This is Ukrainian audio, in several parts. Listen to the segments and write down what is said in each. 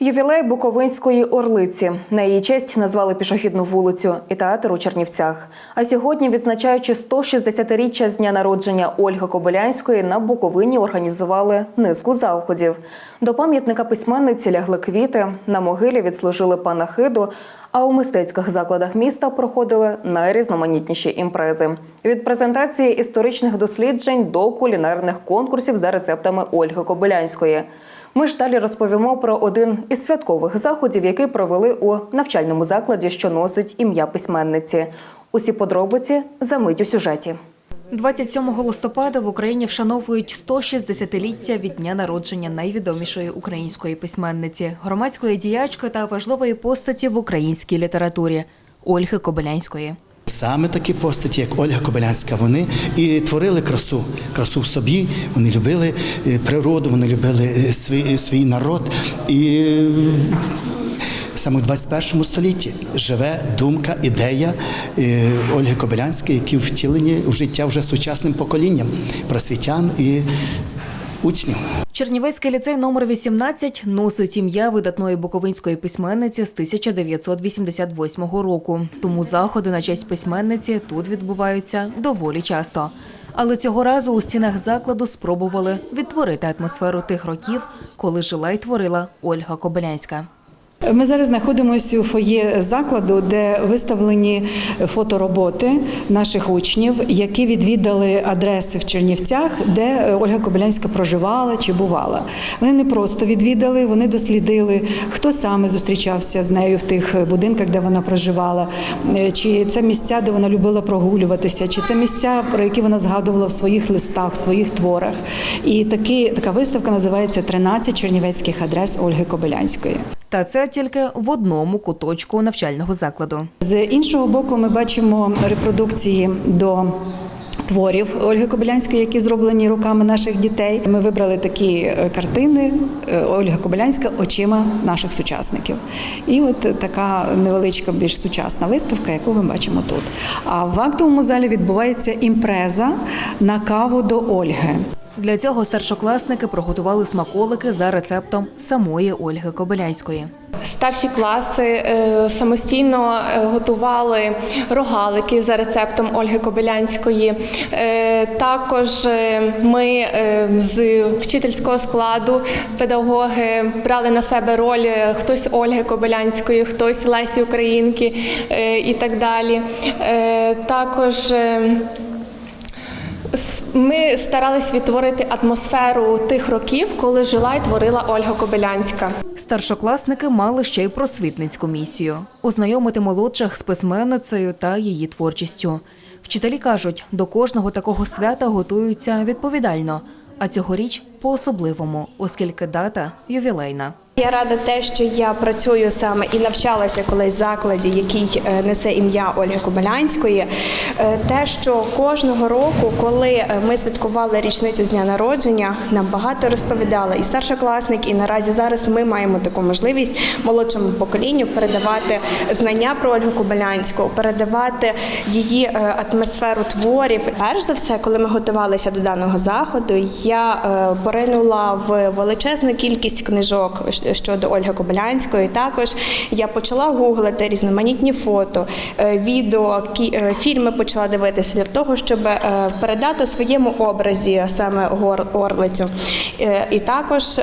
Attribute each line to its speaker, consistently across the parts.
Speaker 1: Ювілей Буковинської орлиці. На її честь назвали пішохідну вулицю і театр у Чернівцях. А сьогодні, відзначаючи 160-річчя з дня народження Ольги Кобилянської, на Буковині організували низку заходів. До пам'ятника письменниці лягли квіти, на могилі відслужили панахиду, а у мистецьких закладах міста проходили найрізноманітніші імпрези. Від презентації історичних досліджень до кулінарних конкурсів за рецептами Ольги Кобилянської. Ми ж далі розповімо про один із святкових заходів, який провели у навчальному закладі, що носить ім'я письменниці. Усі подробиці за мить у сюжеті. 27 листопада в Україні вшановують 160-ліття від дня народження найвідомішої української письменниці, громадської діячки та важливої постаті в українській літературі Ольги Кобилянської.
Speaker 2: Саме такі постаті, як Ольга Кобилянська, вони і творили красу, красу в собі. Вони любили е, природу, вони любили е, свій, свій народ. І е, саме в 21 столітті живе думка, ідея е, Ольги Кобилянської, які втілені в життя вже сучасним поколінням просвітян і учнів.
Speaker 1: Чернівецький ліцей номер 18 носить ім'я видатної буковинської письменниці з 1988 року. Тому заходи на честь письменниці тут відбуваються доволі часто. Але цього разу у стінах закладу спробували відтворити атмосферу тих років, коли жила й творила Ольга Кобилянська.
Speaker 3: Ми зараз знаходимося у фоє закладу, де виставлені фотороботи наших учнів, які відвідали адреси в Чернівцях, де Ольга Кобилянська проживала чи бувала. Вони не просто відвідали, вони дослідили, хто саме зустрічався з нею в тих будинках, де вона проживала, е, чи це місця, де вона любила прогулюватися, чи це місця, про які вона згадувала в своїх листах, в своїх творах. І такі, така виставка називається «13 чернівецьких адрес Ольги Кобилянської.
Speaker 1: Та це тільки в одному куточку навчального закладу.
Speaker 3: З іншого боку, ми бачимо репродукції до. Творів Ольги Кобилянської, які зроблені руками наших дітей. Ми вибрали такі е, картини е, Ольга Кобилянська очима наших сучасників. І от така невеличка, більш сучасна виставка, яку ми бачимо тут. А в актовому залі відбувається імпреза на каву до Ольги.
Speaker 1: Для цього старшокласники приготували смаколики за рецептом самої Ольги Кобилянської.
Speaker 4: Старші класи е, самостійно е, готували рогалики за рецептом Ольги Кобилянської. Е, Також ми з вчительського складу педагоги брали на себе роль хтось Ольги Кобилянської, хтось Лесі Українки і так далі. Також ми старались відтворити атмосферу тих років, коли жила і творила Ольга Кобилянська.
Speaker 1: Старшокласники мали ще й просвітницьку місію ознайомити молодших з письменницею та її творчістю. Вчителі кажуть, до кожного такого свята готуються відповідально, а цьогоріч по-особливому, оскільки дата ювілейна.
Speaker 5: Я рада те, що я працюю саме і навчалася колись в закладі, який е, несе ім'я Ольги Кобилянської. Е, Те, що кожного року, коли е, ми святкували річницю з дня народження, нам багато розповідали і старшокласник, і наразі зараз ми маємо таку можливість молодшому поколінню передавати знання про Ольгу Кобилянську, передавати її атмосферу творів. Перш за все, коли ми готувалися до даного заходу, я поринула в величезну кількість книжок щодо Ольги Кобилянської. Також я почала гуглити різноманітні фото, е, відео, е, фільми почала дивитися для того, щоб е, передати своєму образі саме гор- орлицю, Е, і також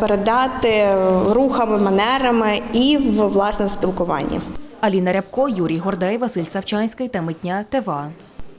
Speaker 5: передати рухами, манерами і в власному спілкуванні.
Speaker 1: Аліна Рябко, Юрій Гордей, Василь Савчанський та Митня ТВА.